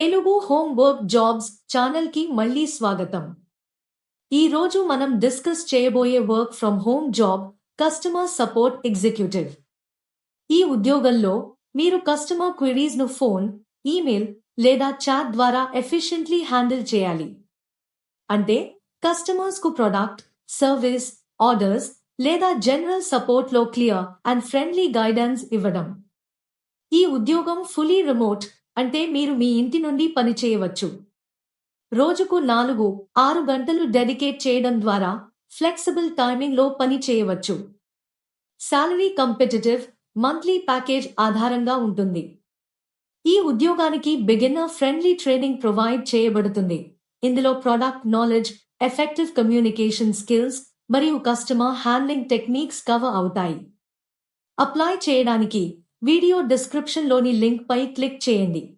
Telugu home work jobs ఛానల్కి మళ్ళీ స్వాగతం. ఈ రోజు మనం డిస్కస్ చేయబోయే work from home job customer support executive. ఈ ఉద్యోగంలో మీరు కస్టమర్ క్వెరీస్ను ఫోన్ ఈమెయిల్ లేదా చాట్ ద్వారా ఎఫిషియెంట్లీ హ్యాండిల్ చేయాలి. అంటే కస్టమర్స్కు ప్రొడక్ట్ సర్వీస్ ఆర్డర్స్ లేదా జనరల్ సపోర్ట్లో క్లియర్ అండ్ ఫ్రెండ్లీ గైడెన్స్ ఇవ్వడం. ఈ ఉద్యోగం ఫుల్లీ రిమోట్ అంటే మీరు మీ ఇంటి నుండి పని చేయవచ్చు. రోజుకు నాలుగు ఆరు గంటలు డెడికేట్ చేయడం ద్వారా ఫ్లెక్సిబుల్ టైమింగ్లో పని చేయవచ్చు. శాలరీ కంపెటిటివ్ మంత్లీ ప్యాకేజ్ ఆధారంగా ఉంటుంది. ఈ ఉద్యోగానికి బిగినర్ ఫ్రెండ్లీ ట్రైనింగ్ ప్రొవైడ్ చేయబడుతుంది. ఇందులో product knowledge effective communication skills మరియు కస్టమర్ హ్యాండ్లింగ్ టెక్నిక్స్ కవర్ అవుతాయి. అప్లై చేయడానికి వీడియో డిస్క్రిప్షన్లోని లింక్పై క్లిక్ చేయండి.